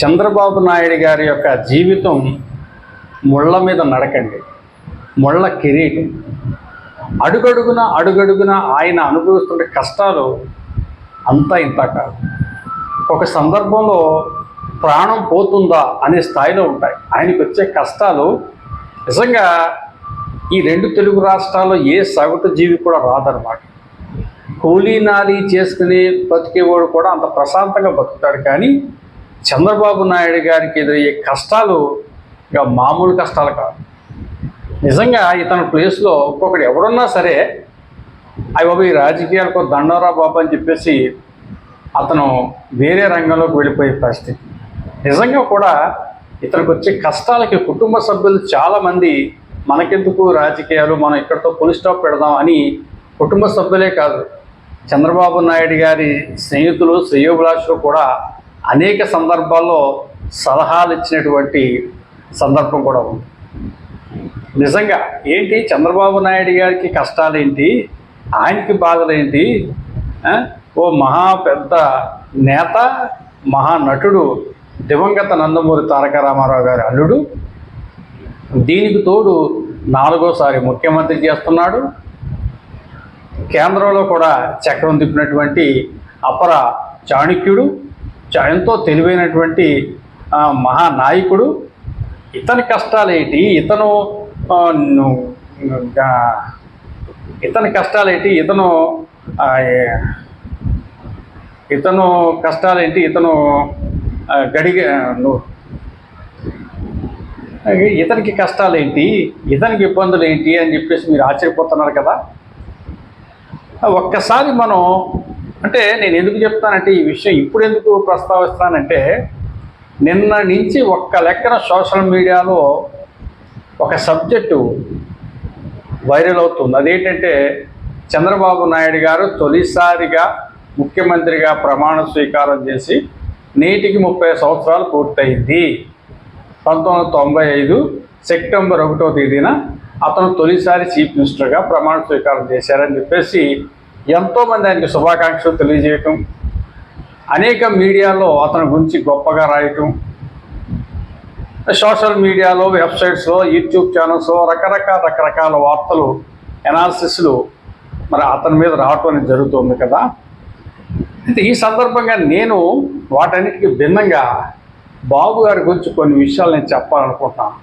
చంద్రబాబు నాయుడు గారి యొక్క జీవితం ముళ్ళ మీద నడకండి. ముళ్ళ కిరీటం. అడుగడుగున అడుగడుగున ఆయన అనుభవిస్తున్న కష్టాలు అంతా ఇంత కాదు. ఒక సందర్భంలో ప్రాణం పోతుందా అనే స్థాయిలో ఉంటాయి. ఆయనకు వచ్చే కష్టాలు నిజంగా ఈ రెండు తెలుగు రాష్ట్రాల్లో ఏ సగటు జీవి కూడా రాదనమాట కూలీ నాలి చేసుకుని బతికేవాడు కూడా అంత ప్రశాంతంగా బతుకుతాడు కానీ చంద్రబాబు నాయుడు గారికి ఎదురయ్యే కష్టాలు ఇక మామూలు కష్టాలు కాదు. నిజంగా ఇతని ప్లేస్లో ఒక్కొక్కటి ఎవడున్నా సరే అవి బాబు ఈ రాజకీయాలకు దండోరా బాబు అని చెప్పేసి అతను వేరే రంగంలోకి వెళ్ళిపోయే పరిస్థితి. నిజంగా కూడా ఇతనికి వచ్చే కష్టాలకి కుటుంబ సభ్యులు చాలామంది మనకెందుకు రాజకీయాలు మనం ఇక్కడితో పులి స్టాప్ పెడదాం అని కుటుంబ సభ్యులే కాదు. చంద్రబాబు నాయుడు గారి స్నేహితులు శ్రేయోభిలాషులు కూడా అనేక సందర్భాల్లో సలహాలు ఇచ్చినటువంటి సందర్భం కూడా ఉంది. నిజంగా ఏంటి? చంద్రబాబు నాయుడు గారికి కష్టాలేంటి ఆయనకి బాధలేంటి ఓ మహా పెద్ద నేత మహానటుడు దివంగత నందమూరి తారక రామారావు గారి అల్లుడు. దీనికి తోడు నాలుగోసారి ముఖ్యమంత్రి చేస్తున్నాడు. కేంద్రంలో కూడా చక్రం తిప్పినటువంటి అపర చాణుక్యుడు. ఎంతో తెలివైనటువంటి మహానాయకుడు. ఇతని కష్టాలేంటి? ఇతను ఇతని కష్టాలేంటి? ఇతను ఇతను కష్టాలేంటి? ఇతను గడిగ ఇతనికి కష్టాలేంటి? ఇతనికి ఇబ్బందులు ఏంటి అని చెప్పేసి మీరు ఆశ్చర్యపోతున్నారు కదా. ఒక్కసారి మనం అంటే నేను ఎందుకు చెప్తానంటే ఈ విషయం ఇప్పుడు ఎందుకు ప్రస్తావిస్తానంటే నిన్న నుంచి ఒక్క లెక్కన సోషల్ మీడియాలో ఒక సబ్జెక్టు వైరల్ అవుతుంది. అదేంటంటే చంద్రబాబు నాయుడు గారు తొలిసారిగా ముఖ్యమంత్రిగా ప్రమాణ స్వీకారం చేసి నేటికి ముప్పై సంవత్సరాలు పూర్తయింది. పంతొమ్మిది వందల తొంభై ఐదు సెప్టెంబర్ ఒకటో తేదీన అతను తొలిసారి చీఫ్ మినిస్టర్గా ప్రమాణ స్వీకారం చేశారని చెప్పేసి ఎంతోమంది ఆయనకి శుభాకాంక్షలు తెలియజేయటం అనేక మీడియాలో అతని గురించి గొప్పగా రాయటం సోషల్ మీడియాలో వెబ్సైట్స్లో యూట్యూబ్ ఛానల్స్లో రకరకాల రకరకాల వార్తలు ఎనాలిసిస్లు మరి అతని మీద రావటం అనేది జరుగుతుంది కదా. అయితే ఈ సందర్భంగా నేను వాటన్నిటికీ భిన్నంగా బాబు గారి గురించి కొన్ని విషయాలు నేను చెప్పాలనుకుంటున్నాను.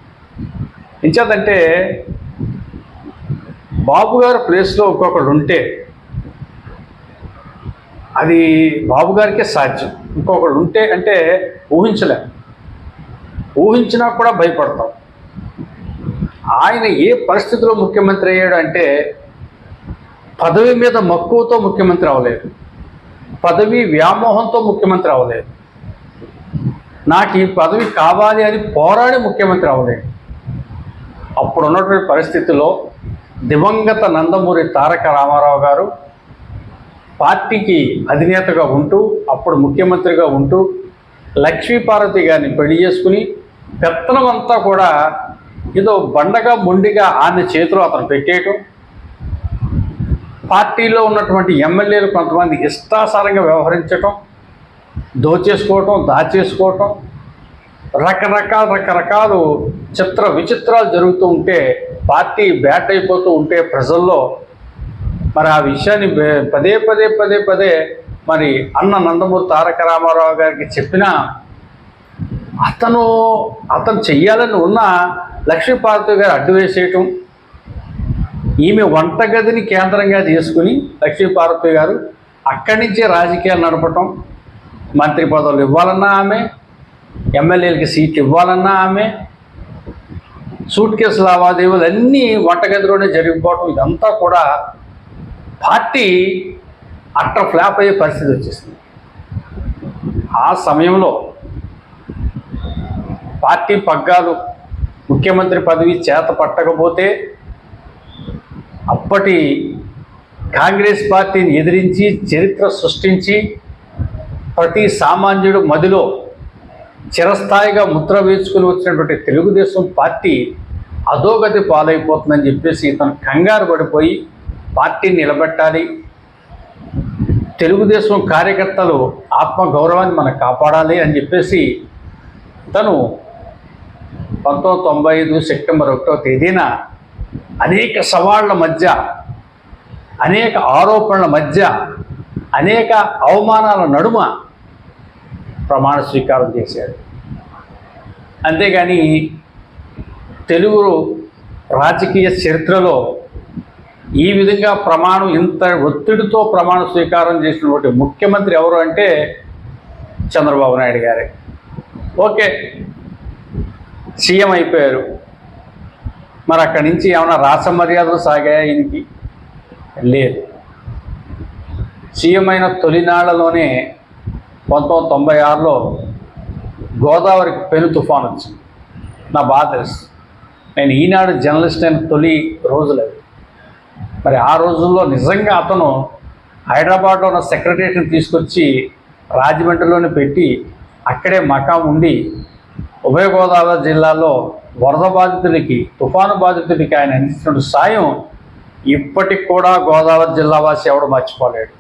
ఎంచేతంటే బాబు గారు ప్లేస్లో ఒక్కొక్కడు ఉంటే అది బాబు గారికే సాధ్యం. ఇంకొకడు ఉంటే అంటే ఊహించలేం. ఊహించినా కూడా భయపడతాం. ఆయన ఏ పరిస్థితిలో ముఖ్యమంత్రి అయ్యాడు అంటే పదవి మీద మక్కువతో ముఖ్యమంత్రి అవ్వలేదు. పదవి వ్యామోహంతో ముఖ్యమంత్రి అవ్వలేదు. నాకు ఈ పదవి కావాలి అని పోరాడి ముఖ్యమంత్రి అవ్వలేదు. అప్పుడు ఉన్నటువంటి పరిస్థితిలో దివంగత నందమూరి తారక రామారావు గారు పార్టీకి అధినేతగా ఉంటూ అప్పుడు ముఖ్యమంత్రిగా ఉంటూ లక్ష్మీపార్వతి గారిని పెళ్ళి చేసుకుని పెత్తనం అంతా కూడా ఏదో బండగా మొండిగా ఆమె చేతిలో అతను పెట్టేయటం. పార్టీలో ఉన్నటువంటి ఎమ్మెల్యేలు కొంతమంది ఇష్టాసారంగా వ్యవహరించటం దోచేసుకోవటం దాచేసుకోవటం రకరకాల రకరకాలు చిత్ర విచిత్రాలు జరుగుతూ ఉంటే పార్టీ బ్యాట్ అయిపోతూ ఉంటే ప్రజల్లో మరి ఆ విషయాన్ని పదే పదే పదే పదే మరి అన్న నందమూరి తారక రామారావు గారికి చెప్పినా అతను అతను చెయ్యాలని ఉన్న లక్ష్మీపార్వతి గారు అడ్డు వేసేయటం ఈమె వంటగదిని కేంద్రంగా చేసుకుని లక్ష్మీపార్వతి గారు అక్కడి నుంచే రాజకీయాలు నడపటం మంత్రి పదవులు ఇవ్వాలన్నా ఆమె ఎమ్మెల్యేలకి సీట్లు ఇవ్వాలన్నా ఆమె సూట్ కేసు లావాదేవీలు అన్నీ వంటగదిలోనే జరిగిపోవటం ఇదంతా కూడా పార్టీ అట్ట ఫ్లాప్ అయ్యే పరిస్థితి వచ్చేసింది. ఆ సమయంలో పార్టీ పగ్గాలు ముఖ్యమంత్రి పదవి చేత పట్టకపోతే అప్పటి కాంగ్రెస్ పార్టీని ఎదిరించి చరిత్ర సృష్టించి ప్రతి సామాన్యుడు మదిలో చిరస్థాయిగా ముద్ర వేసుకుని వచ్చినటువంటి తెలుగుదేశం పార్టీ అధోగతి పాలైపోతుందని చెప్పేసి తను కంగారు పడిపోయి పార్టీని నిలబెట్టాలి. తెలుగుదేశం కార్యకర్తలు ఆత్మగౌరవాన్ని మనం కాపాడాలి అని చెప్పేసి తను పంతొమ్మిది తొంభై ఐదు సెప్టెంబర్ ఒకటో తేదీన అనేక సవాళ్ళ మధ్య అనేక ఆరోపణల మధ్య అనేక అవమానాల నడుమ ప్రమాణ స్వీకారం చేశాడు అంతేగాని తెలుగు రాజకీయ చరిత్రలో ఈ విధంగా ప్రమాణం ఇంత ఒత్తిడితో ప్రమాణ స్వీకారం చేసినటువంటి ముఖ్యమంత్రి ఎవరు అంటే చంద్రబాబు నాయుడు గారే. ఓకే. సీఎం అయిపోయారు. మరి అక్కడి నుంచి ఏమైనా రాస మర్యాదలు సాగాయా ఈయనకి? లేదు. సీఎం అయిన తొలినాళ్ళలోనే పంతొమ్మిది తొంభై ఆరులో గోదావరికి పెను తుఫాన్ వచ్చింది. నా బాధ తెలుసు. నేను ఈనాడు జర్నలిస్ట్ అయిన తొలి రోజులు అవి మరి ఆ రోజుల్లో నిజంగా అతను హైదరాబాద్లో ఉన్న సెక్రటరీని తీసుకొచ్చి రాజమండ్రిలోనే పెట్టి అక్కడే మకాం ఉండి ఉభయ గోదావరి జిల్లాలో వరద బాధితులకి తుఫాను బాధితులకి ఆయన అందించిన సాయం ఇప్పటికి కూడా గోదావరి జిల్లా వాసి ఎవడు మర్చిపోలేడు.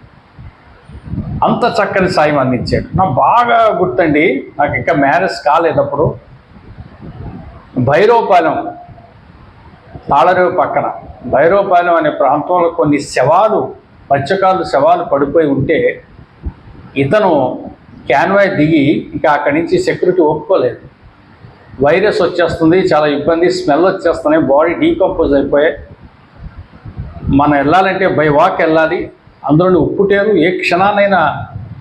అంత చక్కని సాయం అందించాడు. నాకు బాగా గుర్తండి నాకు ఇంకా మ్యారేజ్ కాలేదప్పుడు భైరవపాలెం తాళరేవు పక్కన భైరవపాలెం అనే ప్రాంతంలో కొన్ని శవాలు మత్స్యకారులు శవాలు పడిపోయి ఉంటే ఇతను క్యాన్వాయ్ దిగి ఇంకా అక్కడి నుంచి సెక్యూరిటీ ఒప్పుకోలేదు. వైరస్ వచ్చేస్తుంది చాలా ఇబ్బంది స్మెల్ వచ్చేస్తున్నాయి బాడీ డీకంపోజ్ అయిపోయాయి. మనం వెళ్ళాలంటే బై వాక్ వెళ్ళాలి. అందులోని ఉప్పుటేరు ఏ క్షణానైనా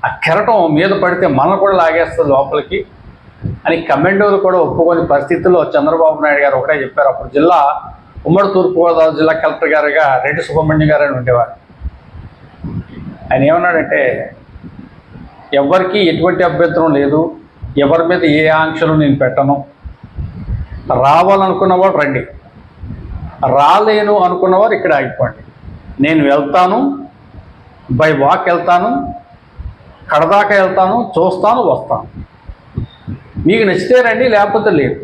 ఆ కెరటం మీద పడితే మనం కూడా లాగేస్తుంది లోపలికి అని కమెండోలు కూడా ఒప్పుకొని పరిస్థితుల్లో చంద్రబాబు నాయుడు గారు ఒకటే చెప్పారు. అప్పుడు జిల్లా ఉమ్మడి తూర్పుగోదావరి జిల్లా కలెక్టర్ గారుగా రెడ్డి సుబ్రహ్మణ్యం గారు అని ఉండేవారు. ఆయన ఏమన్నాడంటే ఎవరికి ఎటువంటి అభ్యంతరం లేదు. ఎవరి మీద ఏ ఆంక్షలు నేను పెట్టను. రావాలనుకున్నవాడు రండి. రాలేను అనుకున్నవారు ఇక్కడ ఆగిపోండి. నేను వెళ్తాను. బై వాక్ వెళ్తాను. కడదాకా వెళ్తాను. చూస్తాను వస్తాను. మీకు నచ్చితే రండి లేకపోతే లేదు.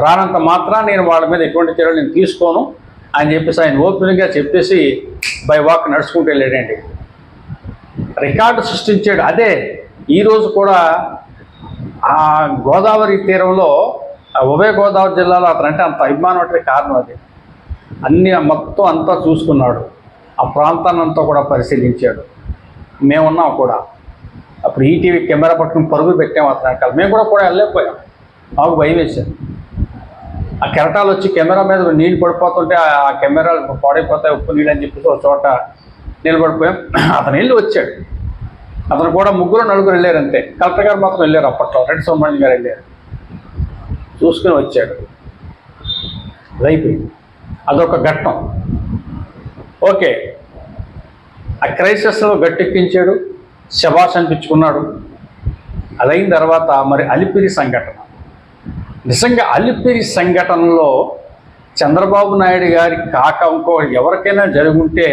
రానంత మాత్రం నేను వాళ్ళ మీద ఎటువంటి చర్యలు నేను తీసుకోను అని చెప్పేసి ఆయన ఓపెన్గా చెప్పేసి బై వాక్ నడుచుకుంటూ వెళ్ళాడండి. రికార్డు సృష్టించాడు. అదే ఈరోజు కూడా ఆ గోదావరి తీరంలో ఆ ఉభయ గోదావరి జిల్లాలో అతనంటే అంత అభిమానం అంటే కారణం అది. అన్ని మొత్తం అంతా చూసుకున్నాడు. ఆ ప్రాంతాన్ని అంతా కూడా పరిశీలించాడు. మేమున్నాం కూడా. అప్పుడు ఈటీవీ కెమెరా పట్టుకుని పరుగులు పెట్టాము అతను వెనకాల. మేము కూడా కూడా వెళ్ళలేకపోయాం. మాకు భయం వేసాను ఆ కెరటాలు వచ్చి కెమెరా మీద నీళ్ళు పడిపోతుంటే ఆ కెమెరాలు పాడైపోతాయి ఉప్పు నీళ్ళు అని చెప్పేసి ఒక చోట నిలబడిపోయాం అతను వెళ్ళి వచ్చాడు. అతను కూడా ముగ్గురు నలుగురు వెళ్ళారు అంతే. కలెక్టర్ గారు మాత్రం వెళ్ళారు అప్పట్లో. రెడ్డి సుబ్రహ్మణ్యం గారు వెళ్ళారు. చూసుకుని వచ్చాడు. అది అయిపోయింది. అదొక ఘట్టం. ఓకే. ఆ క్రైసిస్లో గట్టెక్కించాడు. శబాష్ అనిపించుకున్నాడు. అదైన తర్వాత మరి అలిపిరి సంఘటన. నిజంగా అలిపిరి సంఘటనలో చంద్రబాబు నాయుడు గారి కాక ఇంకో ఎవరికైనా జరుగుంటే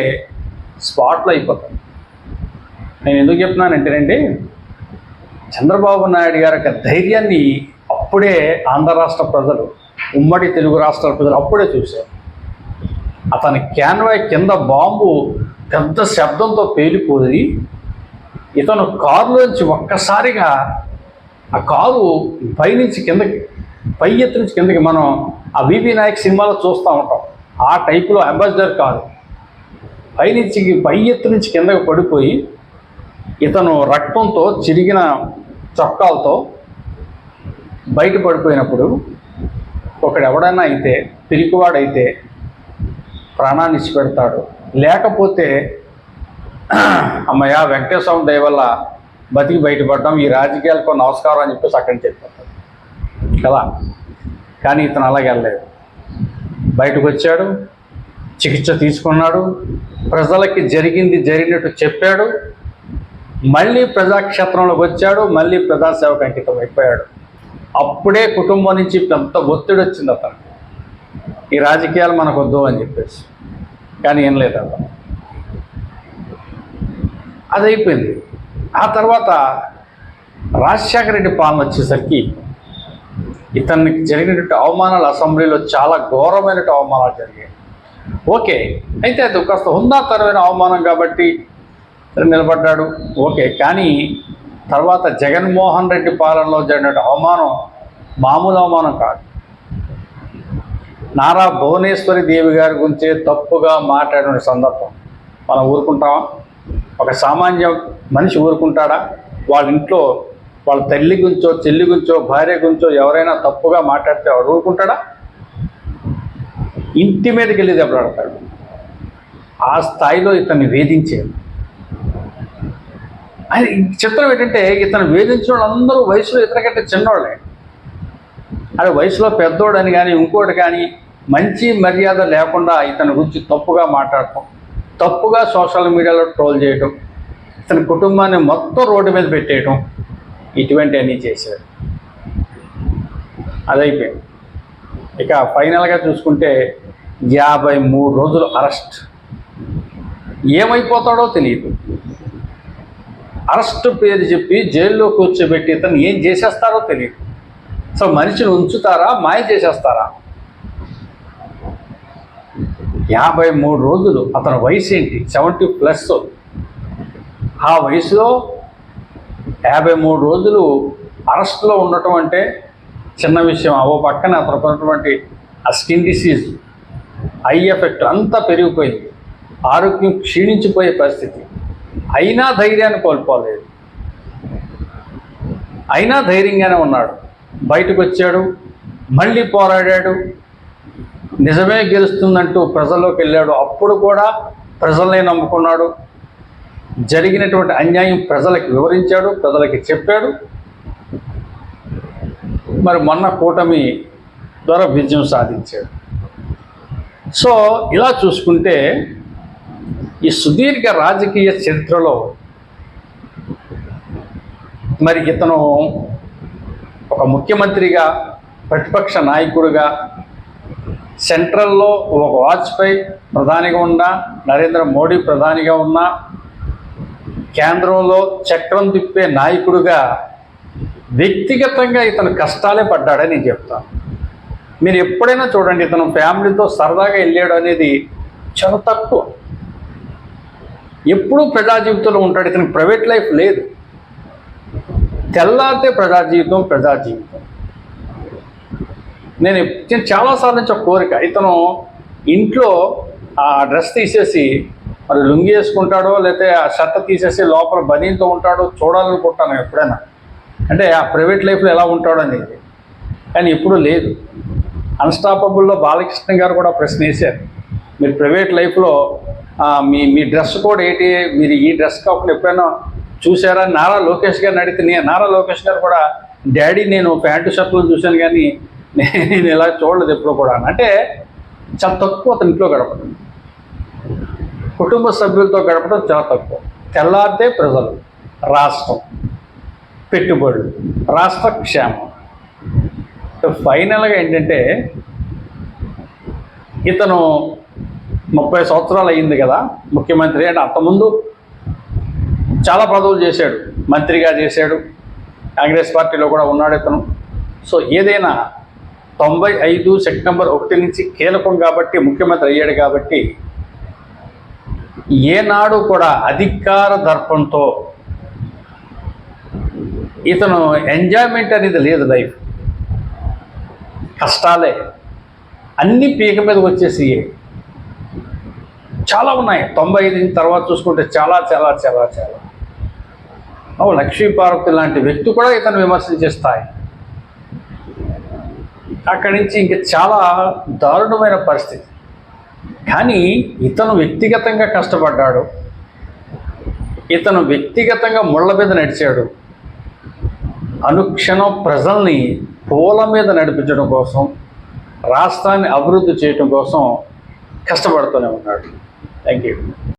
స్పాట్లో అయిపోతాం. నేను ఎందుకు చెప్తున్నానంటేనండి చంద్రబాబు నాయుడు గారి యొక్క ధైర్యాన్ని అప్పుడే ఆంధ్ర రాష్ట్ర ప్రజలు ఉమ్మడి తెలుగు రాష్ట్రాల ప్రజలు అప్పుడే చూశారు. అతని క్యాన్వాయ్ కింద బాంబు పెద్ద శబ్దంతో పేలిపోయి ఇతను కారులోంచి ఒక్కసారిగా ఆ కారు పైనుంచి కిందకి పై ఎత్తు నుంచి కిందకి మనం ఆ బీబీ నాయక్ సినిమాలో చూస్తూ ఉంటాం. ఆ టైపులో అంబాసిడర్ కాదు. పైనుంచి పై ఎత్తు నుంచి కిందకి పడిపోయి ఇతను రక్తంతో చిరిగిన చొక్కాలతో బయట పడిపోయినప్పుడు ఒకడు ఎవడైనా అయితే పిరికివాడైతే ప్రాణాన్ని ఇచ్చిపెడతాడు. లేకపోతే అమ్మయ్య వెంకటేశ్వరం దయ వల్ల బతికి బయటపడ్డాం ఈ రాజకీయాలకు నమస్కారం అని చెప్పేసి అక్కడి చెప్పారు. కదా కానీ ఇతను అలాగే వెళ్ళలేదు. బయటకు వచ్చాడు చికిత్స తీసుకున్నాడు ప్రజలకి జరిగింది జరిగినట్టు చెప్పాడు మళ్ళీ ప్రజాక్షేత్రంలోకి వచ్చాడు మళ్ళీ ప్రజాసేవకు అంకితం అయిపోయాడు. అప్పుడే కుటుంబం నుంచి పెద్ద ఒత్తిడి వచ్చింది అతను ఈ రాజకీయాలు మనకు వద్దు అని చెప్పేసి. కానీ ఏం లేదు అతను. అది అయిపోయింది. ఆ తర్వాత రాజశేఖర రెడ్డి పాలన వచ్చేసరికి ఇతనికి జరిగినటువంటి అవమానాలు అసెంబ్లీలో చాలా ఘోరమైన అవమానాలు జరిగాయి. ఓకే అయితే అది కాస్త హుందాతరమైన అవమానం కాబట్టి నిలబడ్డాడు. ఓకే కానీ తర్వాత జగన్మోహన్ రెడ్డి పాలనలో జరిగిన అవమానం మామూలు అవమానం కాదు. నారా భువనేశ్వరి దేవి గారి గురించి తప్పుగా మాట్లాడిన సందర్భం. మనం ఊరుకుంటామా? ఒక సామాన్య మనిషి ఊరుకుంటాడా? వాళ్ళ ఇంట్లో వాళ్ళ తల్లి గురించో చెల్లి గురించో భార్య గురించో ఎవరైనా తప్పుగా మాట్లాడితే వాడు ఊరుకుంటాడా? ఇంటి మీదకి వెళ్ళి దెబ్బలాడతాడు ఆ స్థాయిలో ఇతన్ని వేధించాడు అది చిత్రం ఏంటంటే ఇతను వేధించిన వాళ్ళందరూ వయసులో ఇతనికంటే చిన్నోళ్ళే. అది వయసులో పెద్దోడని కానీ ఇంకోటి కానీ మంచి మర్యాద లేకుండా ఇతని గురించి తప్పుగా మాట్లాడటం తప్పుగా సోషల్ మీడియాలో ట్రోల్ చేయటం ఇతని కుటుంబాన్ని మొత్తం రోడ్డు మీద పెట్టేయటం ఇటువంటి అన్నీ అదైపోయింది. ఇక ఫైనల్గా చూసుకుంటే యాభై మూడు రోజులు అరెస్ట్. ఏమైపోతాడో తెలియదు అరెస్ట్ పేరు చెప్పి జైల్లో కూర్చోబెట్టి ఇతను ఏం చేసేస్తారో తెలియదు సో మనిషిని ఉంచుతారా? మాయ చేసేస్తారా? యాభై మూడు రోజులు అతని వయసు ఏంటి? Seventy plus. ఆ వయసులో యాభై మూడు రోజులు అరెస్ట్లో ఉండటం అంటే చిన్న విషయం. ఓ పక్కన అతనుకున్నటువంటి ఆ స్కిన్ డిసీజ్ ఐ ఎఫెక్ట్ అంతా పెరిగిపోయింది. ఆరోగ్యం క్షీణించిపోయే పరిస్థితి. అయినా ధైర్యాన్ని కోల్పోలేదు. అయినా ధైర్యంగానే ఉన్నాడు. బయటకు వచ్చాడు మళ్ళీ పోరాడాడు. నిజమే గెలుస్తుందంటూ ప్రజల్లోకి వెళ్ళాడు. అప్పుడు కూడా ప్రజల్ని నమ్ముకున్నాడు. జరిగినటువంటి అన్యాయం ప్రజలకు వివరించాడు ప్రజలకి చెప్పాడు. మరి మొన్న కూటమి ద్వారా విజయం సాధించాడు. సో ఇలా చూసుకుంటే ఈ సుదీర్ఘ రాజకీయ చరిత్రలో మరి ఇతను ఒక ముఖ్యమంత్రిగా ప్రతిపక్ష నాయకుడిగా సెంట్రల్లో ఒక వాజ్పేయి ప్రధానిగా ఉన్నా నరేంద్ర మోడీ ప్రధానిగా ఉన్నా కేంద్రంలో చక్రం తిప్పే నాయకుడిగా వ్యక్తిగతంగా ఇతను కష్టాలే పడ్డాడని నేను చెప్తాను. మీరు ఎప్పుడైనా చూడండి ఇతను ఫ్యామిలీతో సరదాగా వెళ్ళాడు అనేది చాలా తక్కువ. ఎప్పుడూ ప్రజా జీవితంలో ఉంటాడు ఇతనికి ప్రైవేట్ లైఫ్ లేదు. తెల్లారితే ప్రజా జీవితం ప్రజా జీవితం. నేను నేను చాలాసార్లు నుంచి ఒక కోరిక ఇతను ఇంట్లో ఆ డ్రెస్ తీసేసి మరి లుంగి వేసుకుంటాడో లేకపోతే ఆ షర్ట్ తీసేసి లోపల బనీతో ఉంటాడో చూడాలనుకుంటాను ఎప్పుడైనా. అంటే ఆ ప్రైవేట్ లైఫ్లో ఎలా ఉంటాడో అనేది. కానీ ఎప్పుడూ లేదు. అన్స్టాపబుల్లో బాలకృష్ణ గారు కూడా ప్రశ్న వేశారు. మీరు ప్రైవేట్ లైఫ్లో మీ మీ డ్రెస్ కోడ్ ఏంటి? మీరు ఈ డ్రెస్ కాకుండా ఎప్పుడైనా చూసారా నారా లోకేష్ గారిని అడిగితే నేను నారా లోకేష్ గారు కూడా డాడీ నేను ప్యాంటు షర్ట్లు చూశాను కానీ నేను ఇలా చూడలేదు ఎప్పుడు కూడా అంటే చాలా తక్కువ అతని ఇంట్లో గడపడం. కుటుంబ సభ్యులతో గడపడం చాలా తక్కువ. తెల్లారితే ప్రజలు రాష్ట్రం పెట్టుబడులు రాష్ట్ర క్షేమం. ఫైనల్గా ఏంటంటే ఇతను ముప్పై సంవత్సరాలు అయ్యింది కదా ముఖ్యమంత్రి అంటే అంతకుముందు చాలా పదవులు చేశాడు. మంత్రిగా చేశాడు. కాంగ్రెస్ పార్టీలో కూడా ఉన్నాడు ఇతను. సో ఏదైనా తొంభై ఐదు సెప్టెంబర్ ఒకటి నుంచి కీలకం కాబట్టి ముఖ్యమంత్రి అయ్యాడు కాబట్టి ఏనాడు కూడా అధికార దర్పంతో ఇతను ఎంజాయ్మెంట్ అనేది లేదు లైఫ్. కష్టాలే. అన్ని పీక మీదకి వచ్చేసి చాలా ఉన్నాయి. తొంభై ఐదు తర్వాత చూసుకుంటే చాలా చాలా చాలా చాలా. ఓ లక్ష్మీపార్వతి లాంటి వ్యక్తి కూడా ఇతను విమర్శించే స్థాయి అక్కడి నుంచి ఇంక చాలా దారుణమైన పరిస్థితి. కానీ ఇతను వ్యక్తిగతంగా కష్టపడ్డాడు. ఇతను వ్యక్తిగతంగా ముళ్ళ మీద నడిచాడు. అనుక్షణం ప్రజల్ని పూల మీద నడిపించడం కోసం రాష్ట్రాన్ని అభివృద్ధి చేయడం కోసం కష్టపడుతూనే ఉన్నాడు. Thank you